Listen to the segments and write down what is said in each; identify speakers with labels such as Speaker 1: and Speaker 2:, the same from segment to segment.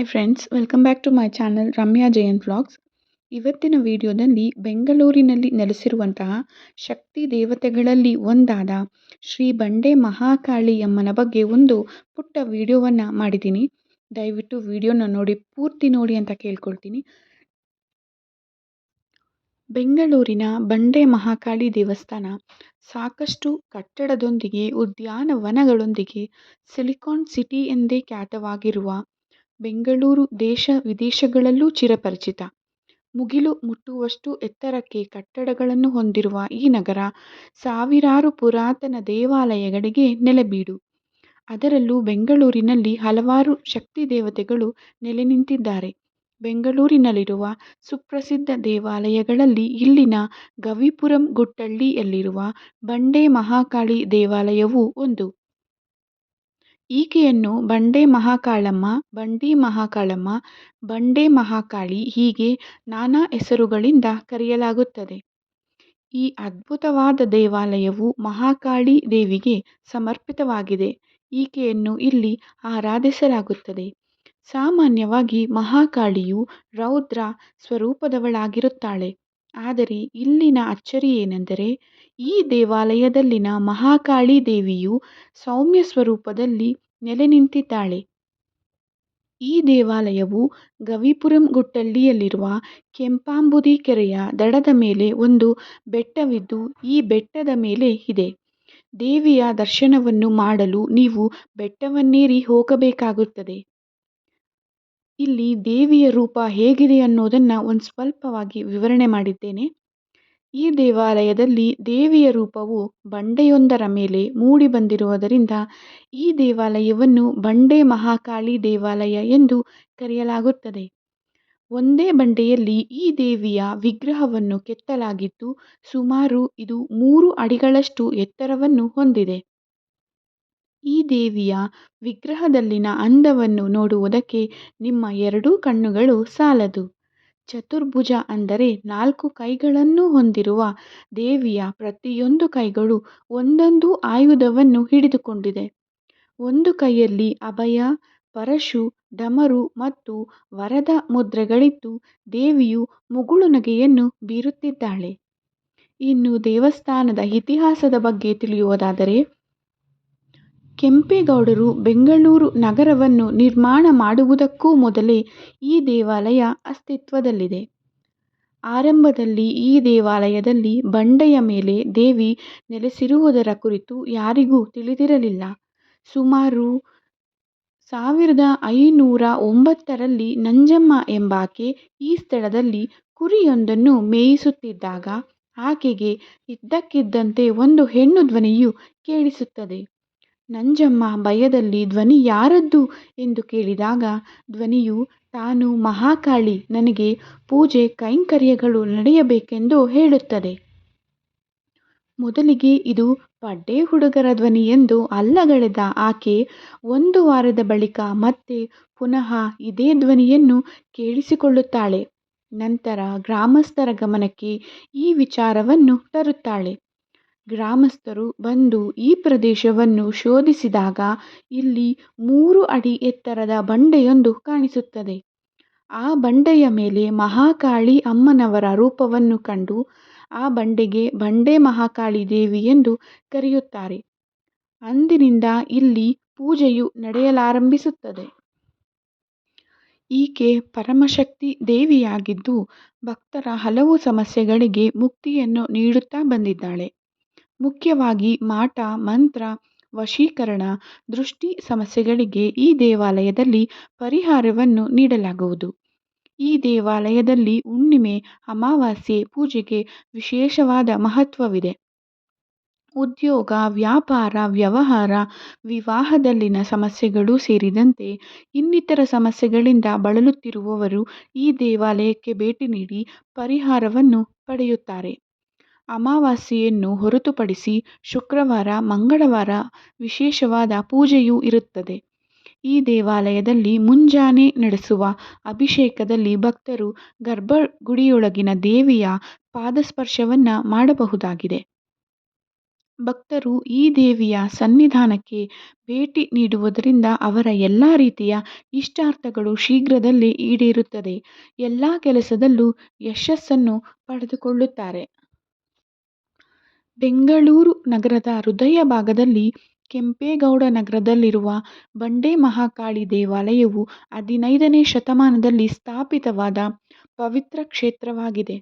Speaker 1: Hi friends welcome back to my channel Ramya Jayan vlogs ಇವತ್ತಿನ ವಿಡಿಯೋದಲ್ಲಿ ಬೆಂಗಳೂರಿನಲ್ಲಿ ನೆಲೆಸಿರುವಂತಹ ಶಕ್ತಿ ದೇವತೆಗಳಲ್ಲಿ ಒಂದಾದ ಶ್ರೀ ಬಂಡೆ ಮಹಾಕಾಳಿ ಅಮ್ಮನ ಬಗ್ಗೆ ಒಂದು ಪುಟ್ಟ ವಿಡಿಯೋವನ್ನು ಮಾಡಿದ್ದೀನಿ. ದಯವಿಟ್ಟು ವಿಡಿಯೋನ ನೋಡಿ, ಪೂರ್ತಿ ನೋಡಿ ಅಂತ ಕೇಳ್ಕೊಳ್ತೀನಿ. ಬೆಂಗಳೂರಿನ ಬಂಡೆ ಮಹಾಕಾಳಿ ದೇವಸ್ಥಾನ ಸಾಕಷ್ಟು ಕಟ್ಟಡದೊಂದಿಗೆ ಉದ್ಯಾನವನಗಳೊಂದಿಗೆ ಸಿಲಿಕಾನ್ ಸಿಟಿ ಎಂದೇ ಖ್ಯಾತವಾಗಿರುವ ಬೆಂಗಳೂರು ದೇಶ ವಿದೇಶಗಳಲ್ಲೂ ಚಿರಪರಿಚಿತ. ಮುಗಿಲು ಮುಟ್ಟುವಷ್ಟು ಎತ್ತರಕ್ಕೆ ಕಟ್ಟಡಗಳನ್ನು ಹೊಂದಿರುವ ಈ ನಗರ ಸಾವಿರಾರು ಪುರಾತನ ದೇವಾಲಯಗಳಿಗೆ ನೆಲೆಬೀಡು. ಅದರಲ್ಲೂ ಬೆಂಗಳೂರಿನಲ್ಲಿ ಹಲವಾರು ಶಕ್ತಿ ದೇವತೆಗಳು ನೆಲೆ ನಿಂತಿದ್ದಾರೆ ಬೆಂಗಳೂರಿನಲ್ಲಿರುವ ಸುಪ್ರಸಿದ್ಧ ದೇವಾಲಯಗಳಲ್ಲಿ ಇಲ್ಲಿನ ಗವಿಪುರಂ ಗುಟ್ಟಳ್ಳಿಯಲ್ಲಿರುವ ಬಂಡೆ ಮಹಾಕಾಳಿ ದೇವಾಲಯವೂ ಒಂದು. ಈಕೆಯನ್ನು ಬಂಡೆ ಮಹಾಕಾಳಮ್ಮ, ಬಂಡಿ ಮಹಾಕಾಳಮ್ಮ, ಬಂಡೆ ಮಹಾಕಾಳಿ ಹೀಗೆ ನಾನಾ ಹೆಸರುಗಳಿಂದ ಕರೆಯಲಾಗುತ್ತದೆ. ಈ ಅದ್ಭುತವಾದ ದೇವಾಲಯವು ಮಹಾಕಾಳಿ ದೇವಿಗೆ ಸಮರ್ಪಿತವಾಗಿದೆ. ಈಕೆಯನ್ನು ಇಲ್ಲಿ ಆರಾಧಿಸಲಾಗುತ್ತದೆ. ಸಾಮಾನ್ಯವಾಗಿ ಮಹಾಕಾಳಿಯು ರೌದ್ರ ಸ್ವರೂಪದವಳಾಗಿರುತ್ತಾಳೆ. ಆದರೆ ಇಲ್ಲಿನ ಅಚ್ಚರಿ ಏನೆಂದರೆ, ಈ ದೇವಾಲಯದಲ್ಲಿನ ಮಹಾಕಾಳಿ ದೇವಿಯು ಸೌಮ್ಯ ಸ್ವರೂಪದಲ್ಲಿ ನೆಲೆ ನಿಂತಿದ್ದಾಳೆ ಈ ದೇವಾಲಯವು ಗವಿಪುರಂ ಗುಟ್ಟಳ್ಳಿಯಲ್ಲಿರುವ ಕೆಂಪಾಂಬುದಿ ಕೆರೆಯ ದಡದ ಮೇಲೆ ಒಂದು ಬೆಟ್ಟವಿದ್ದು, ಈ ಬೆಟ್ಟದ ಮೇಲೆ ಇದೆ. ದೇವಿಯ ದರ್ಶನವನ್ನು ಮಾಡಲು ನೀವು ಬೆಟ್ಟವನ್ನೇರಿ ಹೋಗಬೇಕಾಗುತ್ತದೆ. ಇಲ್ಲಿ ದೇವಿಯ ರೂಪ ಹೇಗಿದೆ ಅನ್ನೋದನ್ನು ಒಂದು ಸ್ವಲ್ಪವಾಗಿ ವಿವರಣೆ ಮಾಡಿದ್ದೇನೆ. ಈ ದೇವಾಲಯದಲ್ಲಿ ದೇವಿಯ ರೂಪವು ಬಂಡೆಯೊಂದರ ಮೇಲೆ ಮೂಡಿ ಬಂದಿರುವುದರಿಂದ ಈ ದೇವಾಲಯವನ್ನು ಬಂಡೆ ಮಹಾಕಾಳಿ ದೇವಾಲಯ ಎಂದು ಕರೆಯಲಾಗುತ್ತದೆ. ಒಂದೇ ಬಂಡೆಯಲ್ಲಿ ಈ ದೇವಿಯ ವಿಗ್ರಹವನ್ನು ಕೆತ್ತಲಾಗಿದ್ದು ಸುಮಾರು ಇದು ಮೂರು ಅಡಿಗಳಷ್ಟು ಎತ್ತರವನ್ನು ಹೊಂದಿದೆ. ದೇವಿಯ ವಿಗ್ರಹದಲ್ಲಿನ ಅಂದವನ್ನು ನೋಡುವುದಕ್ಕೆ ನಿಮ್ಮ ಎರಡೂ ಕಣ್ಣುಗಳು ಸಾಲದು. ಚತುರ್ಭುಜ ಅಂದರೆ ನಾಲ್ಕು ಕೈಗಳನ್ನು ಹೊಂದಿರುವ ದೇವಿಯ ಪ್ರತಿಯೊಂದು ಕೈಗಳು ಒಂದೊಂದು ಆಯುಧವನ್ನು ಹಿಡಿದುಕೊಂಡಿದೆ. ಒಂದು ಕೈಯಲ್ಲಿ ಅಭಯ, ಪರಶು, ಡಮರು ಮತ್ತು ವರದ ಮುದ್ರೆಗಳಿದ್ದು ದೇವಿಯು ಮುಗುಳು ನಗೆಯನ್ನು ಬೀರುತ್ತಿದ್ದಾಳೆ. ಇನ್ನು ದೇವಸ್ಥಾನದ ಇತಿಹಾಸದ ಬಗ್ಗೆ ತಿಳಿಯುವುದಾದರೆ ಕೆಂಪೇಗೌಡರು ಬೆಂಗಳೂರು ನಗರವನ್ನು ನಿರ್ಮಾಣ ಮಾಡುವುದಕ್ಕೂ ಮೊದಲೇ ಈ ದೇವಾಲಯ ಅಸ್ತಿತ್ವದಲ್ಲಿದೆ. ಆರಂಭದಲ್ಲಿ ಈ ದೇವಾಲಯದಲ್ಲಿ ಬಂಡೆಯ ಮೇಲೆ ದೇವಿ ನೆಲೆಸಿರುವುದರ ಕುರಿತು ಯಾರಿಗೂ ತಿಳಿದಿರಲಿಲ್ಲ. ಸುಮಾರು ಸಾವಿರದ ಐನೂರ ಒಂಬತ್ತರಲ್ಲಿ ನಂಜಮ್ಮ ಎಂಬಾಕೆ ಈ ಸ್ಥಳದಲ್ಲಿ ಕುರಿಯೊಂದನ್ನು ಮೇಯಿಸುತ್ತಿದ್ದಾಗ, ಆಕೆಗೆ ಇದ್ದಕ್ಕಿದ್ದಂತೆ ಒಂದು ಹೆಣ್ಣು ಧ್ವನಿಯು ಕೇಳಿಸುತ್ತದೆ. ನಂಜಮ್ಮ ಭಯದಲ್ಲಿ ಧ್ವನಿ ಯಾರದ್ದು ಎಂದು ಕೇಳಿದಾಗ ಧ್ವನಿಯು, ತಾನು ಮಹಾಕಾಳಿ, ನನಗೆ ಪೂಜೆ ಕೈಂಕರ್ಯಗಳು ನಡೆಯಬೇಕೆಂದು ಹೇಳುತ್ತದೆ. ಮೊದಲಿಗೆ ಇದು ಪಡ್ಡೆ ಹುಡುಗರ ಧ್ವನಿ ಎಂದು ಅಲ್ಲಗಳೆದ ಆಕೆ ಒಂದು ವಾರದ ಬಳಿಕ ಮತ್ತೆ ಪುನಃ ಇದೇ ಧ್ವನಿಯನ್ನು ಕೇಳಿಸಿಕೊಳ್ಳುತ್ತಾಳೆ. ನಂತರ ಗ್ರಾಮಸ್ಥರ ಗಮನಕ್ಕೆ ಈ ವಿಚಾರವನ್ನು ತರುತ್ತಾಳೆ. ಗ್ರಾಮಸ್ಥರು ಬಂದು ಈ ಪ್ರದೇಶವನ್ನು ಶೋಧಿಸಿದಾಗ ಇಲ್ಲಿ ಮೂರು ಅಡಿ ಎತ್ತರದ ಬಂಡೆಯೊಂದು ಕಾಣಿಸುತ್ತದೆ. ಆ ಬಂಡೆಯ ಮೇಲೆ ಮಹಾಕಾಳಿ ಅಮ್ಮನವರ ರೂಪವನ್ನು ಕಂಡು ಆ ಬಂಡೆಗೆ ಬಂಡೆ ಮಹಾಕಾಳಿ ದೇವಿ ಎಂದು ಕರೆಯುತ್ತಾರೆ. ಅಂದಿನಿಂದ ಇಲ್ಲಿ ಪೂಜೆಯು ನಡೆಯಲಾರಂಭಿಸುತ್ತದೆ. ಈಕೆ ಪರಮಶಕ್ತಿ ದೇವಿಯಾಗಿದ್ದು ಭಕ್ತರ ಹಲವು ಸಮಸ್ಯೆಗಳಿಗೆ ಮುಕ್ತಿಯನ್ನು ನೀಡುತ್ತಾ ಬಂದಿದ್ದಾಳೆ. ಮುಖ್ಯವಾಗಿ ಮಾಟ, ಮಂತ್ರ, ವಶೀಕರಣ, ದೃಷ್ಟಿ ಸಮಸ್ಯೆಗಳಿಗೆ ಈ ದೇವಾಲಯದಲ್ಲಿ ಪರಿಹಾರವನ್ನು ನೀಡಲಾಗುವುದು. ಈ ದೇವಾಲಯದಲ್ಲಿ ಹುಣ್ಣಿಮೆ, ಅಮಾವಾಸ್ಯೆ ಪೂಜೆಗೆ ವಿಶೇಷವಾದ ಮಹತ್ವವಿದೆ. ಉದ್ಯೋಗ, ವ್ಯಾಪಾರ, ವ್ಯವಹಾರ, ವಿವಾಹದಲ್ಲಿನ ಸಮಸ್ಯೆಗಳು ಸೇರಿದಂತೆ ಇನ್ನಿತರ ಸಮಸ್ಯೆಗಳಿಂದ ಬಳಲುತ್ತಿರುವವರು ಈ ದೇವಾಲಯಕ್ಕೆ ಭೇಟಿ ನೀಡಿ ಪರಿಹಾರವನ್ನು ಪಡೆಯುತ್ತಾರೆ. ಅಮಾವಾಸ್ಯೆಯನ್ನು ಹೊರತುಪಡಿಸಿ ಶುಕ್ರವಾರ, ಮಂಗಳವಾರ ವಿಶೇಷವಾದ ಪೂಜೆಯೂ ಇರುತ್ತದೆ. ಈ ದೇವಾಲಯದಲ್ಲಿ ಮುಂಜಾನೆ ನಡೆಸುವ ಅಭಿಷೇಕದಲ್ಲಿ ಭಕ್ತರು ಗರ್ಭಗುಡಿಯೊಳಗಿನ ದೇವಿಯ ಪಾದಸ್ಪರ್ಶವನ್ನು ಮಾಡಬಹುದಾಗಿದೆ. ಭಕ್ತರು ಈ ದೇವಿಯ ಸನ್ನಿಧಾನಕ್ಕೆ ಭೇಟಿ ನೀಡುವುದರಿಂದ ಅವರ ಎಲ್ಲ ರೀತಿಯ ಇಷ್ಟಾರ್ಥಗಳು ಶೀಘ್ರದಲ್ಲೇ ಈಡೇರುತ್ತದೆ. ಎಲ್ಲ ಕೆಲಸದಲ್ಲೂ ಯಶಸ್ಸನ್ನು ಪಡೆದುಕೊಳ್ಳುತ್ತಾರೆ. ಬೆಂಗಳೂರು ನಗರದ ಹೃದಯ ಭಾಗದಲ್ಲಿ ಕೆಂಪೇಗೌಡ ನಗರದಲ್ಲಿರುವ ಬಂಡೆ ಮಹಾಕಾಳಿ ದೇವಾಲಯವು ಹದಿನೈದನೇ ಶತಮಾನದಲ್ಲಿ ಸ್ಥಾಪಿತವಾದ ಪವಿತ್ರ ಕ್ಷೇತ್ರವಾಗಿದೆ.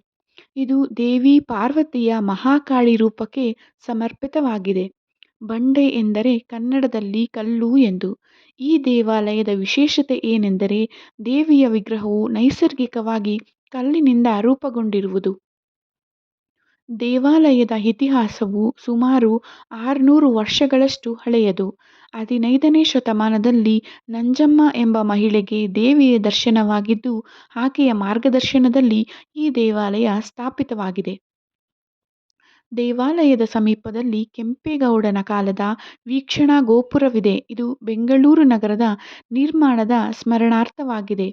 Speaker 1: ಇದು ದೇವಿ ಪಾರ್ವತಿಯ ಮಹಾಕಾಳಿ ರೂಪಕ್ಕೆ ಸಮರ್ಪಿತವಾಗಿದೆ. ಬಂಡೆ ಎಂದರೆ ಕನ್ನಡದಲ್ಲಿ ಕಲ್ಲು ಎಂದು. ಈ ದೇವಾಲಯದ ವಿಶೇಷತೆ ಏನೆಂದರೆ ದೇವಿಯ ವಿಗ್ರಹವು ನೈಸರ್ಗಿಕವಾಗಿ ಕಲ್ಲಿನಿಂದ ರೂಪುಗೊಂಡಿರುವುದು. ದೇವಾಲಯದ ಇತಿಹಾಸವು ಸುಮಾರು ಆರುನೂರು ವರ್ಷಗಳಷ್ಟು ಹಳೆಯದು. ಹದಿನೈದನೇ ಶತಮಾನದಲ್ಲಿ ನಂಜಮ್ಮ ಎಂಬ ಮಹಿಳೆಗೆ ದೇವಿಯ ದರ್ಶನವಾಗಿದ್ದು, ಆಕೆಯ ಮಾರ್ಗದರ್ಶನದಲ್ಲಿ ಈ ದೇವಾಲಯ ಸ್ಥಾಪಿತವಾಗಿದೆ. ದೇವಾಲಯದ ಸಮೀಪದಲ್ಲಿ ಕೆಂಪೇಗೌಡನ ಕಾಲದ ವೀಕ್ಷಣಾ ಗೋಪುರವಿದೆ. ಇದು ಬೆಂಗಳೂರು ನಗರದ ನಿರ್ಮಾಣದ ಸ್ಮರಣಾರ್ಥವಾಗಿದೆ.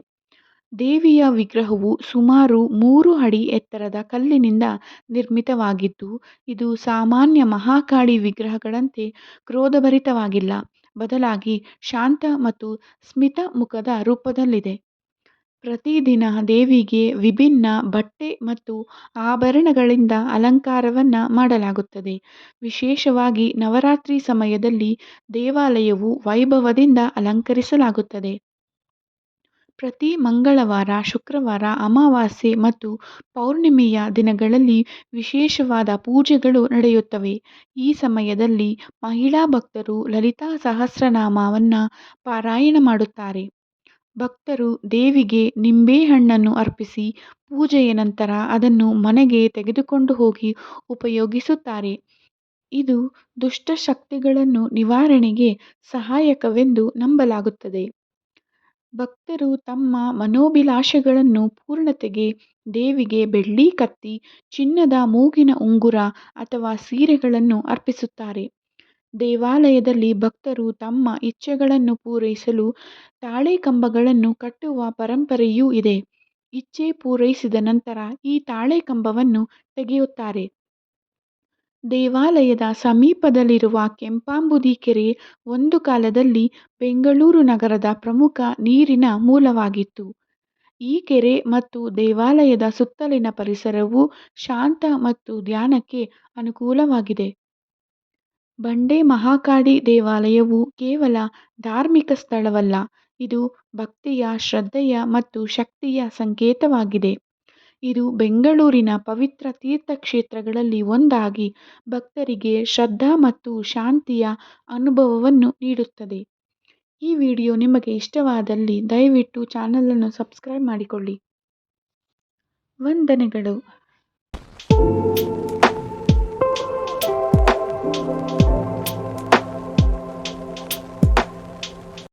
Speaker 1: ದೇವಿಯ ವಿಗ್ರಹವು ಸುಮಾರು ಮೂರು ಅಡಿ ಎತ್ತರದ ಕಲ್ಲಿನಿಂದ ನಿರ್ಮಿತವಾಗಿದ್ದು, ಇದು ಸಾಮಾನ್ಯ ಮಹಾಕಾಳಿ ವಿಗ್ರಹಗಳಂತೆ ಕ್ರೋಧಭರಿತವಾಗಿಲ್ಲ. ಬದಲಾಗಿ ಶಾಂತ ಮತ್ತು ಸ್ಮಿತ ಮುಖದ ರೂಪದಲ್ಲಿದೆ. ಪ್ರತಿದಿನ ದೇವಿಗೆ ವಿಭಿನ್ನ ಬಟ್ಟೆ ಮತ್ತು ಆಭರಣಗಳಿಂದ ಅಲಂಕಾರವನ್ನು ಮಾಡಲಾಗುತ್ತದೆ. ವಿಶೇಷವಾಗಿ ನವರಾತ್ರಿ ಸಮಯದಲ್ಲಿ ದೇವಾಲಯವು ವೈಭವದಿಂದ ಅಲಂಕರಿಸಲಾಗುತ್ತದೆ. ಪ್ರತಿ ಮಂಗಳವಾರ, ಶುಕ್ರವಾರ, ಅಮಾವಾಸ್ಯೆ ಮತ್ತು ಪೌರ್ಣಿಮೆಯ ದಿನಗಳಲ್ಲಿ ವಿಶೇಷವಾದ ಪೂಜೆಗಳು ನಡೆಯುತ್ತವೆ. ಈ ಸಮಯದಲ್ಲಿ ಮಹಿಳಾ ಭಕ್ತರು ಲಲಿತಾ ಸಹಸ್ರನಾಮವನ್ನು ಪಾರಾಯಣ ಮಾಡುತ್ತಾರೆ. ಭಕ್ತರು ದೇವಿಗೆ ನಿಂಬೆಹಣ್ಣನ್ನು ಅರ್ಪಿಸಿ ಪೂಜೆಯ ನಂತರ ಅದನ್ನು ಮನೆಗೆ ತೆಗೆದುಕೊಂಡು ಹೋಗಿ ಉಪಯೋಗಿಸುತ್ತಾರೆ. ಇದು ದುಷ್ಟಶಕ್ತಿಗಳನ್ನು ನಿವಾರಣೆಗೆ ಸಹಾಯಕವೆಂದು ನಂಬಲಾಗುತ್ತದೆ. ಭಕ್ತರು ತಮ್ಮ ಮನೋಭಿಲಾಷೆಗಳನ್ನು ಪೂರ್ಣತೆಗೆ, ದೇವಿಗೆ ಬೆಳ್ಳಿ ಕತ್ತಿ, ಚಿನ್ನದ ಮೂಗಿನ ಉಂಗುರ ಅಥವಾ ಸೀರೆಗಳನ್ನು ಅರ್ಪಿಸುತ್ತಾರೆ. ದೇವಾಲಯದಲ್ಲಿ ಭಕ್ತರು ತಮ್ಮ ಇಚ್ಛೆಗಳನ್ನು ಪೂರೈಸಲು ತಾಳೆ ಕಂಬಗಳನ್ನು ಕಟ್ಟುವ ಪರಂಪರೆಯೂ ಇದೆ. ಇಚ್ಛೆ ಪೂರೈಸಿದ ನಂತರ ಈ ತಾಳೆ ಕಂಬವನ್ನು ತೆಗೆಯುತ್ತಾರೆ. ದೇವಾಲಯದ ಸಮೀಪದಲ್ಲಿರುವ ಕೆಂಪಾಂಬುದಿ ಕೆರೆ ಒಂದು ಕಾಲದಲ್ಲಿ ಬೆಂಗಳೂರು ನಗರದ ಪ್ರಮುಖ ನೀರಿನ ಮೂಲವಾಗಿತ್ತು. ಈ ಕೆರೆ ಮತ್ತು ದೇವಾಲಯದ ಸುತ್ತಲಿನ ಪರಿಸರವು ಶಾಂತ ಮತ್ತು ಧ್ಯಾನಕ್ಕೆ ಅನುಕೂಲವಾಗಿದೆ. ಬಂಡೆ ಮಹಾಕಾಡಿ ದೇವಾಲಯವು ಕೇವಲ ಧಾರ್ಮಿಕ ಸ್ಥಳವಲ್ಲ, ಇದು ಭಕ್ತಿಯ, ಶ್ರದ್ಧೆಯ ಮತ್ತು ಶಕ್ತಿಯ ಸಂಕೇತವಾಗಿದೆ. ಇದು ಬೆಂಗಳೂರಿನ ಪವಿತ್ರ ತೀರ್ಥಕ್ಷೇತ್ರಗಳಲ್ಲಿ ಒಂದಾಗಿ ಭಕ್ತರಿಗೆ ಶ್ರದ್ಧಾ ಮತ್ತು ಶಾಂತಿಯ ಅನುಭವವನ್ನು ನೀಡುತ್ತದೆ. ಈ ವಿಡಿಯೋ ನಿಮಗೆ ಇಷ್ಟವಾದಲ್ಲಿ ದಯವಿಟ್ಟು ಚಾನಲನ್ನು ಸಬ್ಸ್ಕ್ರೈಬ್ ಮಾಡಿಕೊಳ್ಳಿ. ವಂದನೆಗಳು.